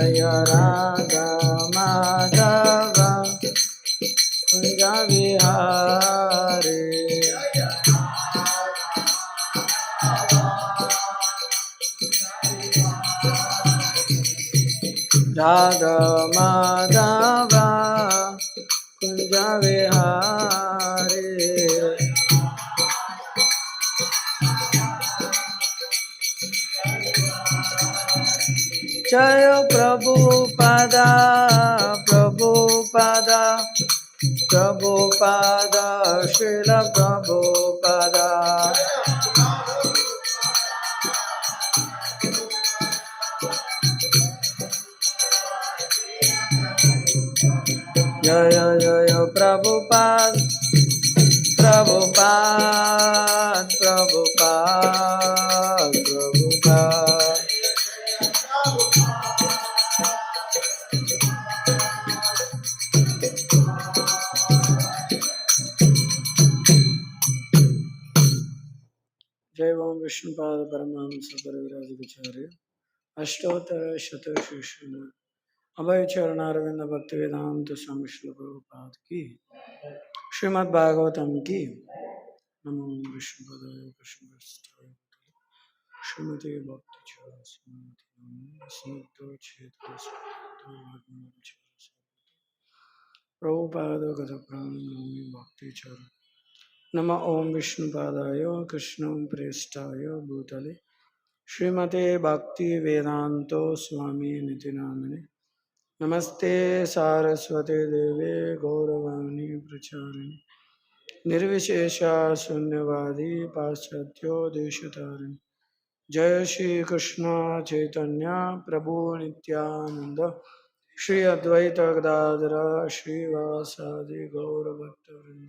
जय राधा माधव कुञ्जा विहारे राधा माधव कुञ्जा विहार జయ ప్రభు పద ప్రభు పద ప్రభు పద శిల ప్రభు పద జయ विष्णुपाद परमहंस परिविराजचार्य अष्टोत्तर शत शिष्ण अभय चरणारविंद भक्ति वेदांत स्वामी प्रभुपाद की। श्रीमद् भागवतम की। नमो विष्णुपदाय श्रीमती भक्ति प्रभुपाद गत प्राण भक्ति चरण నమ ఓం విష్ణుపాదాయ కృష్ణం ప్రేష్టాయ భూతలే. శ్రీమతే భక్తి వేదాంతో స్వామి నితి నామిని నమస్తే సారస్వతే దేవే గౌరవాణి ప్రచారిణి. నిర్విశేష శూన్యవాది పాశ్చాత్యో దేశతారిణి జయ శ్రీకృష్ణ చైతన్య ప్రభు నిత్యానంద. శ్రీ అద్వైత గదాధర శ్రీవాసాది గౌరభక్తవృంద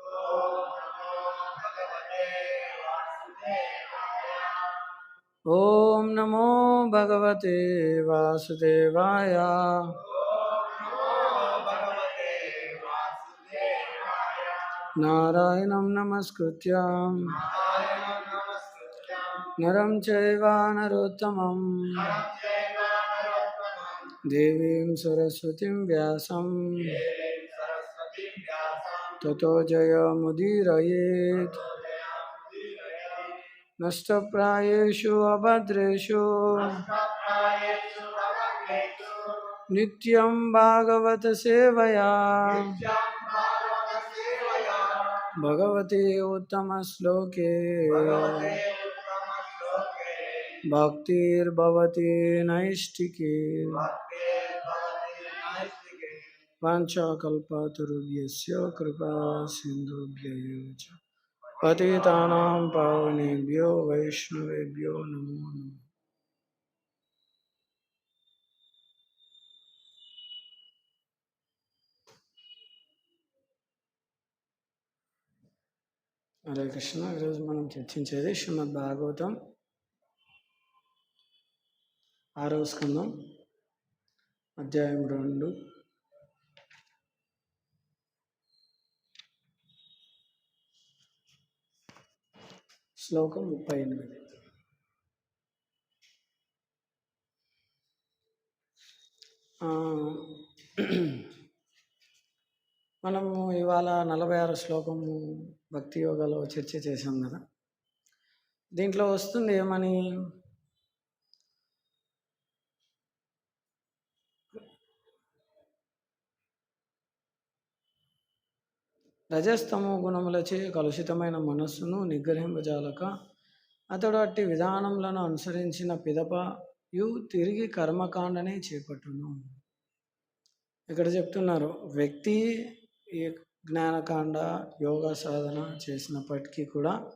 ओम नमो भगवते वासुदेवाय। नारायणं नमस्कृत्य नरं चैव नरोत्तमं देवीं सरस्वतीं व्यासं ततो जयमुदीरयेत्। नष्टप्रायेषु अभद्रेषु। नित्यं भागवत सेवया। भगवते उत्तमश्लोके। भक्तिर्भवति नैष्टिके वाञ्छाकल्पतरुभ्यस्य कृपा सिन्धुभ्यैव च। पतितानां पावनेभ्यो वैष्णवेभ्यो नमो नमः హరే కృష్ణ ఈరోజు మనం చర్చించేది శ్రీమద్ భాగవతం ఆరవ స్కందం అధ్యాయం రెండు శ్లోకం ముప్పై ఎనిమిది. మనము ఇవాళ నలభై ఆరు శ్లోకము భక్తి యోగాలో చర్చ చేసాం కదా. దీంట్లో వస్తుంది ఏమని? రజస్తమో గుణములచే కలుషితమైన మనస్సును నిగ్రహింపజాలక అతడు అట్టి విధానములను అనుసరించిన పిదపయు తిరిగి కర్మకాండనే చేపట్టును. ఇక్కడ చెప్తున్నారు వ్యక్తి ఈ జ్ఞానకాండ యోగ సాధన చేసినప్పటికీ కూడా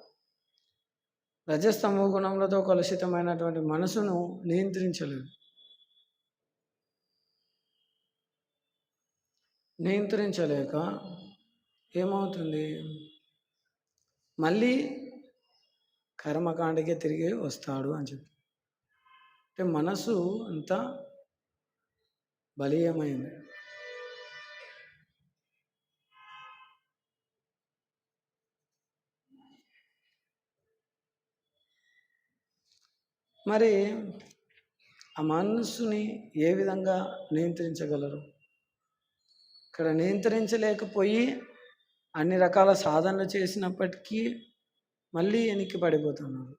రజస్తమో గుణములతో కలుషితమైనటువంటి మనసును నియంత్రించలేదు. నియంత్రించలేక ఏమవుతుంది? మళ్ళీ కర్మకాండకే తిరిగి వస్తాడు అని చెప్పి. అంటే మనసు అంత బలీయమైంది. మరి ఆ మనస్సుని ఏ విధంగా నియంత్రించగలరు? ఇక్కడ నియంత్రించలేకపోయి అన్ని రకాల సాధనలు చేసినప్పటికీ మళ్ళీ వెనక్కి పడిపోతున్నారు.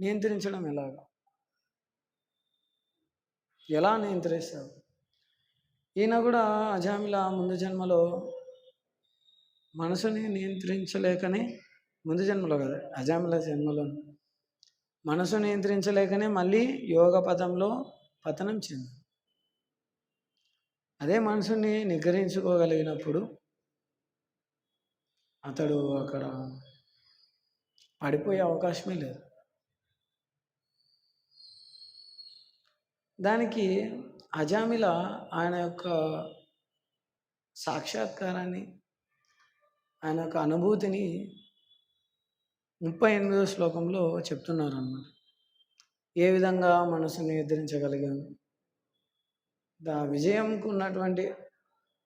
నియంత్రించడం ఎలాగా? ఎలా నియంత్రిస్తారు? ఈయన కూడా అజామిల ముందు జన్మలో మనసుని నియంత్రించలేకనే ముందు జన్మలో కదా అజామిల జన్మలో మనసు నియంత్రించలేకనే మళ్ళీ యోగ పదంలో పతనం చెంది అదే మనసుని నిగ్రహించుకోగలిగినప్పుడు అతడు అక్కడ పడిపోయే అవకాశమే లేదు. దానికి అజామిల ఆయన యొక్క సాక్షాత్కారాన్ని ఆయన యొక్క అనుభూతిని ముప్పై ఎనిమిదో శ్లోకంలో చెప్తున్నారు అన్నమాట ఏ విధంగా మనసుని నిద్రించగలిగాను దా విజయంకు ఉన్నటువంటి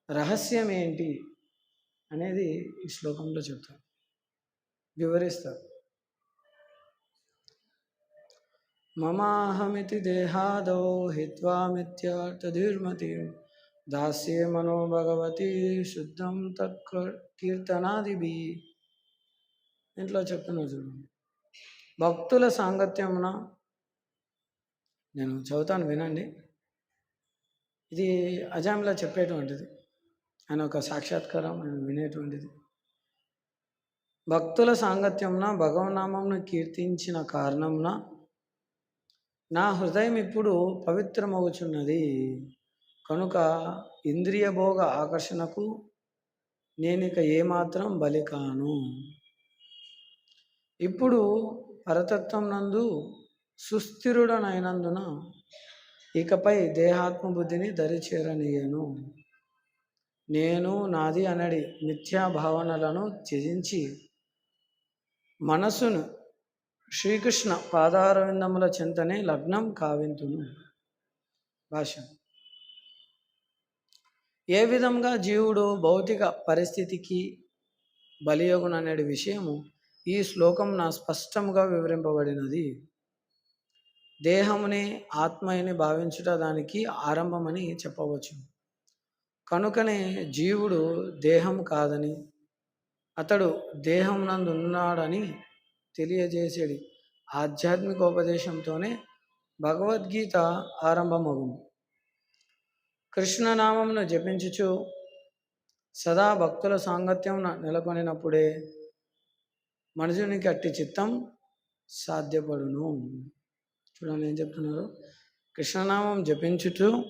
రహస్యం ఏంటి? అనేది ఈ శ్లోకంలో చెప్తారు. వివరిస్తారు. మమాహమితి దేహాదో హిత్వా మిథ్యార్థధిర్మతి దాస్యే మనో భగవతి శుద్ధం తత్ కీర్తనాదిభి. ఇంట్లో చెప్తున్నా చూడండి భక్తుల సాంగత్యమున నేను చదువుతాను వినండి. ఇది అజామిలా చెప్పేటువంటిది. ఆయన ఒక సాక్షాత్కారం ఆయన వినేటువంటిది. భక్తుల సాంగత్యంన భగవనామంను కీర్తించిన కారణంన నా హృదయం ఇప్పుడు పవిత్రమవుచున్నది. కనుక ఇంద్రియ భోగ ఆకర్షణకు నేనిక ఏమాత్రం బలి కాను. ఇప్పుడు పరతత్వం నందు సుస్థిరుడనైనందున ఇకపై దేహాత్మబుద్ధిని దరిచేరనీయను. నేను నాది అనడి మిథ్యా భావనలను త్యజించి మనసును శ్రీకృష్ణ పాదారవిందముల చింతనే లగ్నం కావింతును. భాష ఏ విధంగా జీవుడు భౌతిక పరిస్థితికి బలియోగుననే విషయము ఈ శ్లోకం నా స్పష్టముగా వివరింపబడినది. దేహముని ఆత్మయని భావించుట దానికి ఆరంభమని చెప్పవచ్చు. కనుకనే జీవుడు దేహం కాదని అతడు దేహం నందు ఉన్నాడని తెలియజేసేది. ఆధ్యాత్మిక ఉపదేశంతోనే భగవద్గీత ఆరంభమగును. కృష్ణనామంను జపించుచు సదా భక్తుల సాంగత్యం నెలకొనినప్పుడే మనుషునికి అట్టి చిత్తం సాధ్యపడును. చూడండి ఏం చెప్తున్నారు? కృష్ణనామం జపించుచూ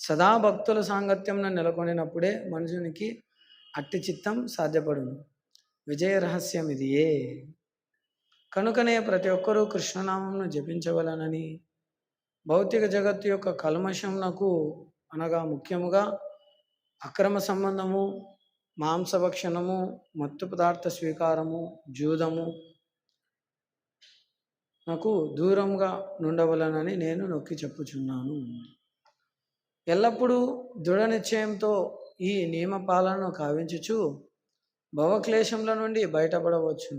సదా భక్తుల సాంగత్యంలో నెలకొనినప్పుడే మనుషునికి అట్టి చిత్తం సాధ్యపడును. విజయ రహస్యం ఇదియే కనుకనే ప్రతి ఒక్కరూ కృష్ణనామంను జపించవలనని భౌతిక జగత్తు యొక్క కల్మషంనకు అనగా ముఖ్యముగా అక్రమ సంబంధము మాంసభక్షణము మత్తు పదార్థ స్వీకారము జూదము నాకు దూరంగా నుండవలనని నేను నొక్కి చెప్పుచున్నాను. ఎల్లప్పుడూ దృఢ నిశ్చయంతో ఈ నియమపాలను కావించుచు భవక్లేశంల నుండి బయటపడవచ్చు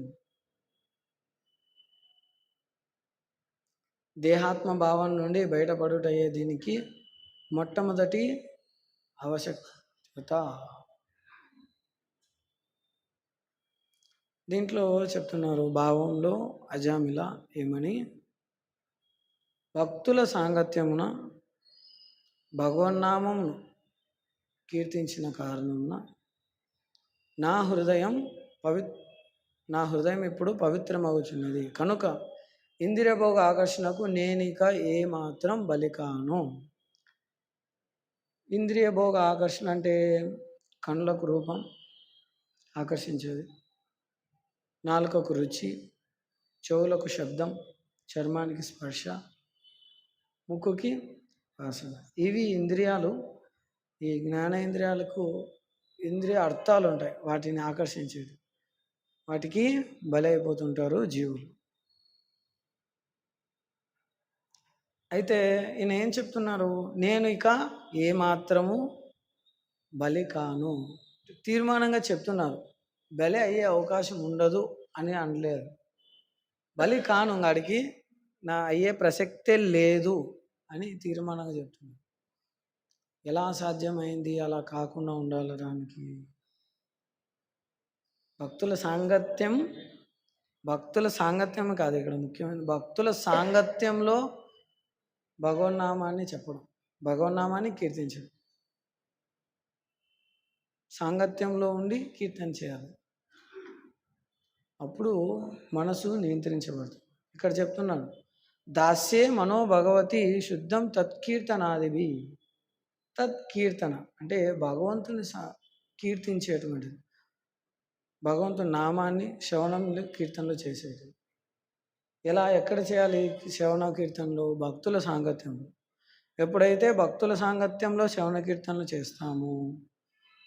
దేహాత్మ భావం నుండి బయటపడుటయ్యే దీనికి మొట్టమొదటి ఆవశ్యకత. దీంట్లో చెప్తున్నారు భావంలో అజామిల ఏమని? భక్తుల సాంగత్యమున భగవన్నామమును కీర్తించిన కారణమున నా హృదయం పవి నా హృదయం ఇప్పుడు పవిత్రమవుతున్నది కనుక ఇందిరభోగ ఆకర్షణకు నేనిక ఏమాత్రం బలికాను. ఇంద్రియ భోగ ఆకర్షణ అంటే కళ్ళకు రూపం ఆకర్షించేది. నాలుకకు రుచి చెవులకు శబ్దం చర్మానికి స్పర్శ ముక్కుకి వాసన ఇవి ఇంద్రియాలు. ఈ జ్ఞానేంద్రియాలకు ఇంద్రియ అర్థాలు ఉంటాయి. వాటిని ఆకర్షించేది. వాటికి బలైపోతుంటారు జీవులు. అయితే ఈయన ఏం చెప్తున్నారు? నేను ఇక ఏమాత్రము బలి కాను. తీర్మానంగా చెప్తున్నారు. బలి అయ్యే అవకాశం ఉండదు అని అనలేదు. బలి కాను. గాడికి నా అయ్యే ప్రసక్తే లేదు. అని తీర్మానంగా చెప్తున్నారు ఎలా సాధ్యమైంది? అలా కాకుండా ఉండాలి దానికి. భక్తుల సాంగత్యం భక్తుల సాంగత్యం కాదు ఇక్కడ ముఖ్యమైన భక్తుల సాంగత్యంలో భగవన్నామాన్ని చెప్పడం భగవన్నామాన్ని కీర్తించడం. సాంగత్యంలో ఉండి కీర్తన చేయాలి. అప్పుడు మనసు నియంత్రించబడుతుంది. ఇక్కడ చెప్తున్నాడు దాస్యే మనో భగవతి శుద్ధం తత్కీర్తనాదివి. తత్కీర్తన అంటే భగవంతుని సా కీర్తించేటువంటిది. భగవంతుని నామాన్ని శ్రవణంలో కీర్తనలు చేసేది. ఎలా ఎక్కడ చేయాలి శ్రవణ కీర్తనలు? భక్తుల సాంగత్యంలో. ఎప్పుడైతే భక్తుల సాంగత్యంలో శ్రవణ కీర్తనలు చేస్తామో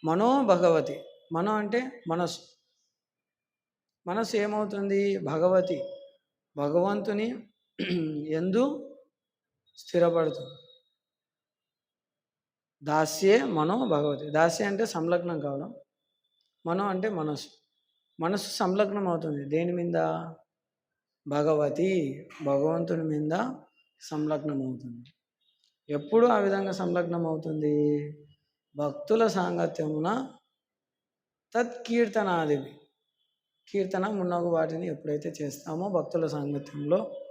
మనో భగవతి మనో అంటే మనసు మనసు ఏమవుతుంది? భగవతి. భగవంతుని ఎందు స్థిరపడుతుంది దాస్యే మనో భగవతి. దాస్య అంటే సంలగ్నం కావడం. మనో అంటే మనసు మనసు సంలగ్నం అవుతుంది. దేని మీద? భగవతి భగవంతుని మీద సంలగ్నం అవుతుంది. ఎప్పుడు ఆ విధంగా సంలగ్నం అవుతుంది? భక్తుల సాంగత్యమున తత్కీర్తనాది కీర్తన మున్నగు వాటిని ఎప్పుడైతే చేస్తామో భక్తుల సాంగత్యంలో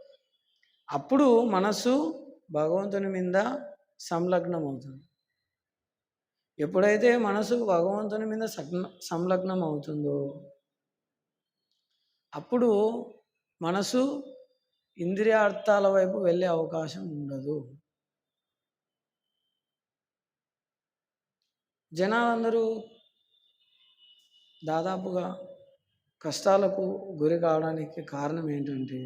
అప్పుడు మనసు భగవంతుని మీద సంలగ్నం అవుతుంది ఎప్పుడైతే మనసు భగవంతుని మీద సంలగ్నం అవుతుందో అప్పుడు మనసు ఇంద్రియార్థాల వైపు వెళ్ళే అవకాశం ఉండదు. జనాలందరూ దాదాపుగా కష్టాలకు గురి కావడానికి కారణం ఏంటంటే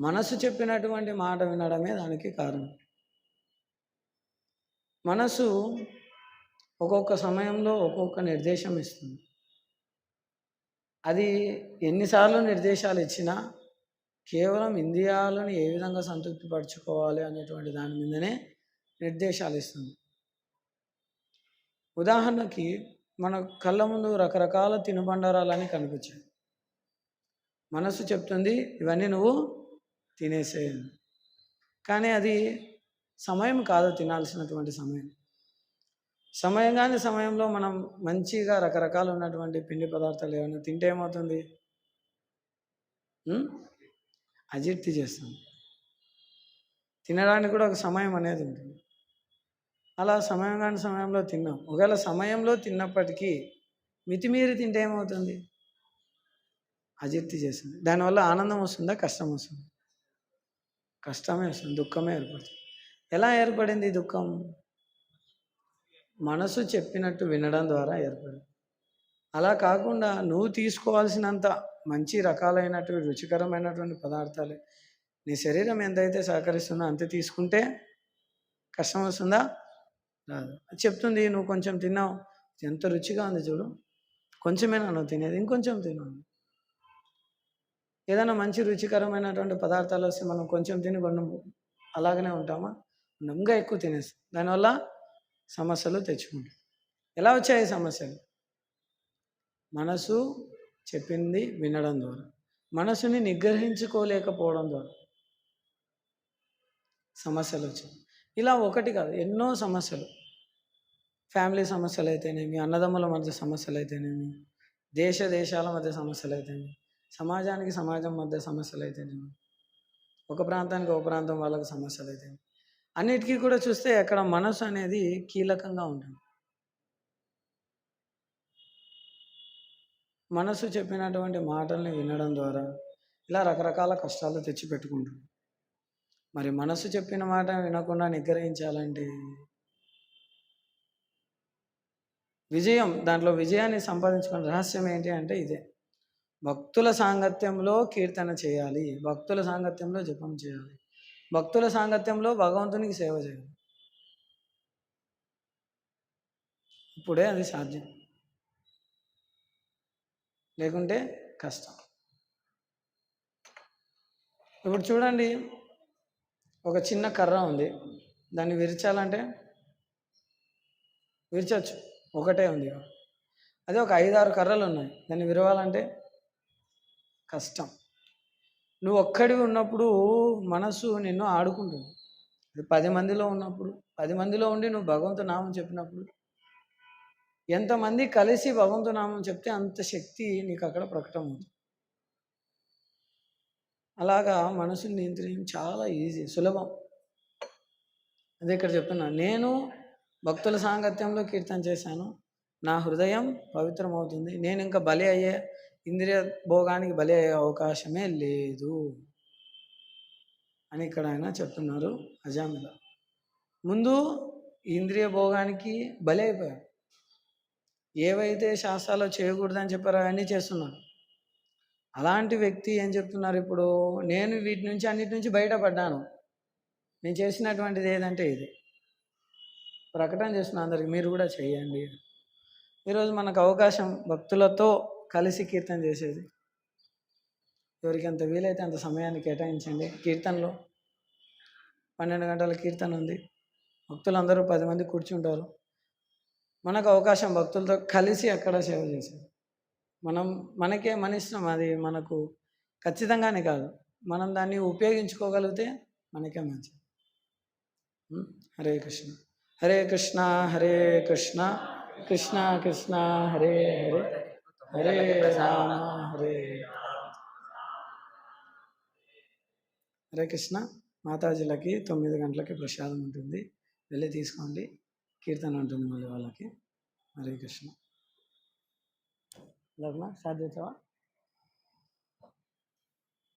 మనసు చెప్పినటువంటి మాట వినడమే దానికి కారణం. మనసు ఒక్కొక్క సమయంలో ఒక్కొక్క నిర్దేశం ఇస్తుంది. అది ఎన్నిసార్లు నిర్దేశాలు ఇచ్చినా కేవలం ఇంద్రియాలను ఏ విధంగా సంతృప్తిపరచుకోవాలి అనేటువంటి దాని మీదనే నిర్దేశాలు ఇస్తుంది. ఉదాహరణకి మన కళ్ళ ముందు రకరకాల తినుబండారాలని కనిపించాయి. మనసు చెప్తుంది ఇవన్నీ నువ్వు తినేసేయండి కానీ అది సమయం కాదు తినాల్సినటువంటి సమయం. సమయం కాని సమయంలో మనం మంచిగా రకరకాలు ఉన్నటువంటి పిండి పదార్థాలు ఏమైనా తింటే ఏమవుతుంది? అజీర్తి చేస్తుంది. తినడానికి కూడా ఒక సమయం అనేది ఉంటుంది. అలా సమయం కాని సమయంలో తిన్నాం. ఒకవేళ సమయంలో తిన్నప్పటికీ మితిమీరి తింటే ఏమవుతుంది? అజీర్తి చేస్తుంది. దానివల్ల ఆనందం వస్తుందా? కష్టం వస్తుంది. కష్టమే వస్తుంది దుఃఖమే ఏర్పడుతుంది. ఎలా ఏర్పడింది దుఃఖం? మనసు చెప్పినట్టు వినడం ద్వారా ఏర్పడింది. అలా కాకుండా నువ్వు తీసుకోవాల్సినంత మంచి రకాలైనటువంటి రుచికరమైనటువంటి పదార్థాలు నీ శరీరం ఎంతైతే సహకరిస్తుందో అంతే తీసుకుంటే కష్టం వస్తుందా? రాదు. చెప్తుంది నువ్వు కొంచెం తిన్నావు ఎంత రుచిగా ఉంది చూడు. కొంచెమేనా నువ్వు తినేది? ఇంకొంచెం తిన్నావు ఏదైనా మంచి రుచికరమైనటువంటి పదార్థాలు వస్తే మనం కొంచెం తిని కొన్ని అలాగనే ఉంటామా? ఇంకా ఎక్కువ తినేస్తాం. దానివల్ల సమస్యలు తెచ్చుకుంటాం. ఎలా వచ్చాయి సమస్యలు? మనసు చెప్పింది వినడం ద్వారా. మనసుని నిగ్రహించుకోలేకపోవడం ద్వారా సమస్యలు వచ్చాయి. ఇలా ఒకటి కాదు ఎన్నో సమస్యలు. ఫ్యామిలీ సమస్యలు అయితేనేమి అన్నదమ్ముల మధ్య సమస్యలు అయితేనేమి దేశ దేశాల మధ్య సమస్యలు అయితేనేమి సమాజానికి సమాజం మధ్య సమస్యలు అయితేనేమి ఒక ప్రాంతానికి ఒక ప్రాంతం వాళ్ళకి సమస్యలు అయితేనేమి అన్నిటికీ కూడా చూస్తే అక్కడ మనసు అనేది కీలకంగా ఉంటుంది. మనసు చెప్పినటువంటి మాటల్ని వినడం ద్వారా ఇలా రకరకాల కష్టాలు తెచ్చిపెట్టుకుంటాం. మరి మనసు చెప్పిన మాట వినకుండా నిగ్రహించాలంటే విజయం దాంట్లో విజయాన్ని సంపాదించుకునే రహస్యం ఏంటి అంటే ఇదే. భక్తుల సాంగత్యంలో కీర్తన చేయాలి. భక్తుల సాంగత్యంలో జపం చేయాలి. భక్తుల సాంగత్యంలో భగవంతునికి సేవ చేయాలి. ఇప్పుడే అది సాధ్యం. లేకుంటే కష్టం. ఇప్పుడు చూడండి ఒక చిన్న కర్ర ఉంది. దాన్ని విరిచాలంటే విరచచ్చు. ఒకటే ఉంది. అదే ఒక ఐదారు కర్రలు ఉన్నాయి. దాన్ని విరవాలంటే కష్టం. నువ్వు ఒక్కడి ఉన్నప్పుడు మనసు నిన్ను ఆడుకుంటుంది. అది పది మందిలో ఉన్నప్పుడు పది మందిలో ఉండి నువ్వు భగవంతు నామం చెప్పినప్పుడు ఎంతమంది కలిసి భగవంతు నామం చెప్తే అంత శక్తి నీకు అక్కడ ప్రకటమవుతుంది. అలాగా మనసుని నియంత్రించడం చాలా ఈజీ సులభం. అదే ఇక్కడ చెప్తున్నా నేను భక్తుల సాంగత్యంలో కీర్తన చేశాను. నా హృదయం పవిత్రమవుతుంది. నేను ఇంకా బలి అయ్యే ఇంద్రియ భోగానికి బలి అయ్యే అవకాశమే లేదు అని ఇక్కడ ఆయన చెప్తున్నారు అజామిల. ముందు ఇంద్రియ భోగానికి బలి అయిపోయారు ఏవైతే శాస్త్రాలు చేయకూడదని చెప్పారో అవన్నీ చేస్తున్నారు అలాంటి వ్యక్తి ఏం చెప్తున్నారు ఇప్పుడు? నేను వీటి నుంచి అన్నిటి నుంచి బయటపడ్డాను. నేను చేసినటువంటిది ఏదంటే ఇది. ప్రకటన చేస్తున్న అందరికి మీరు కూడా చేయండి. ఈరోజు మనకు అవకాశం భక్తులతో కలిసి కీర్తన చేసేది. ఎవరికి ఎంత వీలైతే అంత సమయాన్ని కేటాయించండి. కీర్తనలో పన్నెండు గంటల కీర్తన ఉంది. భక్తులందరూ పది మంది కూర్చుంటారు. మనకు అవకాశం భక్తులతో కలిసి అక్కడ సేవ చేసేది. మనం మనకే మన ఇష్టం. అది మనకు ఖచ్చితంగానే కాదు. మనం దాన్ని ఉపయోగించుకోగలిగితే మనకే మంచిది. హరే కృష్ణ. హరే కృష్ణ హరే కృష్ణ కృష్ణ కృష్ణ హరే హరే. హరే రామ హరే హరే కృష్ణ మాతాజీలకి తొమ్మిది గంటలకి ప్రసాదం ఉంటుంది. వెళ్ళి తీసుకోండి. కీర్తన ఉంటుంది మళ్ళీ వాళ్ళకి. హరే కృష్ణ. సాధ్యతవా?